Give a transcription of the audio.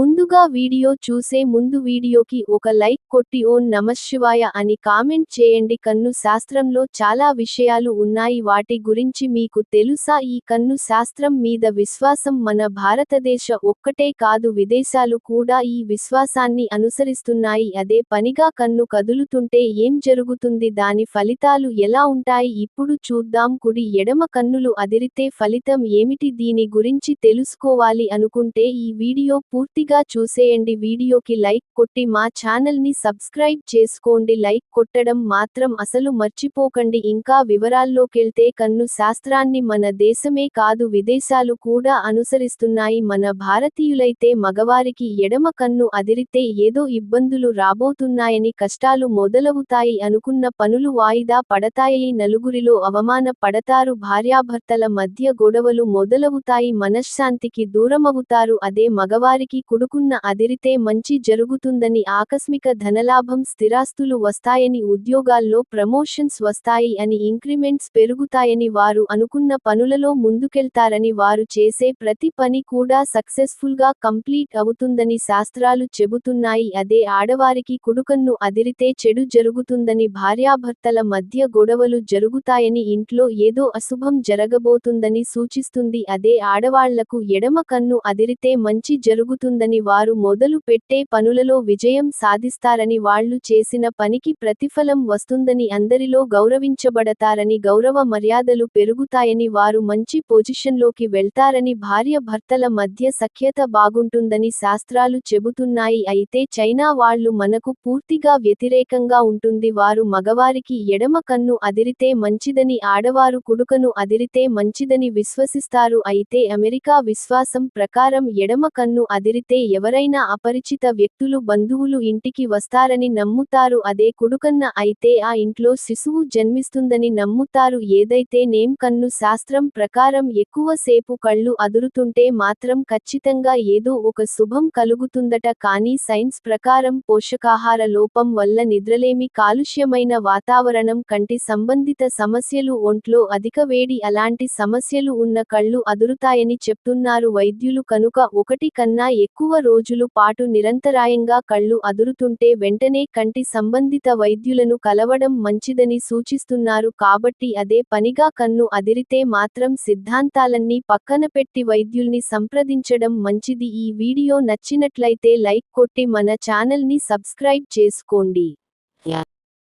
ముందుగా వీడియో చూసే ముందు వీడియోకి ఒక లైక్ కొట్టి ఓం నమశివాయ అని కామెంట్ చేయండి. కన్ను శాస్త్రంలో చాలా విషయాలు ఉన్నాయి. వాటి గురించి మీకు తెలుసా? ఈ కన్ను శాస్త్రం మీద విశ్వాసం మన భారతదేశ ఒక్కటే కాదు విదేశాలు కూడా ఈ విశ్వాసాన్ని అనుసరిస్తున్నాయి. అదే పనిగా కన్ను కదులుతుంటే ఏం జరుగుతుంది? దాని ఫలితాలు ఎలా ఉంటాయి? ఇప్పుడు చూద్దాం. కుడి ఎడమ కన్నులు అదిరితే ఫలితం ఏమిటి? దీని గురించి తెలుసుకోవాలి అనుకుంటే ఈ వీడియో పూర్తిగా చూసేయండి. వీడియోకి లైక్ కొట్టి మా ఛానల్ని సబ్స్క్రైబ్ చేసుకోండి. లైక్ కొట్టడం మాత్రం అసలు మర్చిపోకండి. ఇంకా వివరాల్లోకెళ్తే కన్ను శాస్త్రాన్ని మన దేశమే కాదు విదేశాలు కూడా అనుసరిస్తున్నాయి. మన భారతీయులైతే మగవారికి ఎడమ కన్ను అదిరితే ఏదో ఇబ్బందులు రాబోతున్నాయని కష్టాలు మొదలవుతాయి అనుకున్న పనులు వాయిదా పడతాయి. నలుగురిలో అవమాన పడతారు భార్యాభర్తల మధ్య గొడవలు మొదలవుతాయి. మనశ్శాంతికి దూరమవుతారు. అదే మగవారికి కొడుకున్న అదిరితే మంచి జరుగుతుందని ఆకస్మిక ధనలాభం స్థిరాస్తులు వస్తాయని ఉద్యోగాల్లో ప్రమోషన్స్ వస్తాయి అని ఇంక్రిమెంట్స్ పెరుగుతాయని వారు అనుకున్న పనులలో ముందుకెళ్తారని వారు చేసే ప్రతి పని కూడా సక్సెస్ఫుల్గా కంప్లీట్ అవుతుందని శాస్త్రాలు చెబుతున్నాయి. అదే ఆడవారికి కుడుకన్ను అదిరితే చెడు జరుగుతుందని భార్యాభర్తల మధ్య గొడవలు జరుగుతాయని ఇంట్లో ఏదో అశుభం జరగబోతుందని సూచిస్తుంది. అదే ఆడవాళ్ళకు ఎడమ కన్ను అదిరితే మంచి జరుగుతుంది. జరుగుతుందని వారు మొదలు పెట్టే పనులలో విజయం సాధిస్తారని వాళ్ళు చేసిన పనికి ప్రతిఫలం వస్తుందని అందరిలో గౌరవించబడతారని గౌరవ మర్యాదలు పెరుగుతాయని వారు మంచి పొజిషన్లోకి వెళ్తారని భార్య భర్తల మధ్య సఖ్యత బాగుంటుందని శాస్త్రాలు చెబుతున్నాయి. అయితే చైనా వాళ్ళు మనకు పూర్తిగా వ్యతిరేకంగా ఉంటుంది. వారు మగవారికి ఎడమ కన్ను అదిరితే మంచిదని ఆడవారు కుడుకను అదిరితే మంచిదని విశ్వసిస్తారు. అయితే అమెరికా విశ్వాసం ప్రకారం ఎడమ కన్ను అదిరితే అయితే ఎవరైనా అపరిచిత వ్యక్తులు బంధువులు ఇంటికి వస్తారని నమ్ముతారు. అదే కుడుకన్న అయితే ఆ ఇంట్లో శిశువు జన్మిస్తుందని నమ్ముతారు. ఏదైతే నేమ్ కన్ను శాస్త్రం ప్రకారం ఎక్కువసేపు కళ్ళు అదురుతుంటే మాత్రం ఖచ్చితంగా ఏదో ఒక శుభం కలుగుతుందట. కానీ సైన్స్ ప్రకారం పోషకాహార లోపం వల్ల నిద్రలేమి కాలుష్యమైన వాతావరణం కంటి సంబంధిత సమస్యలు ఒంట్లో అధిక వేడి అలాంటి సమస్యలు ఉన్న కళ్ళు అదురుతాయని చెప్తున్నారు. వైద్యులు కనుక ఒకటి కన్నా ఎక్కువ రోజులు పాటు నిరంతరాయంగా కళ్ళు అదురుతుంటే వెంటనే కంటి సంబంధిత వైద్యులను కలవడం మంచిదని సూచిస్తున్నారు కాబట్టి అదే పనిగా కన్ను అదిరితే మాత్రం సిద్ధాంతాలన్నీ పక్కన పెట్టి వైద్యుల్ని సంప్రదించడం మంచిది. ఈ వీడియో నచ్చినట్లయితే లైక్ కొట్టి మన ఛానల్ని సబ్స్క్రైబ్ చేసుకోండి.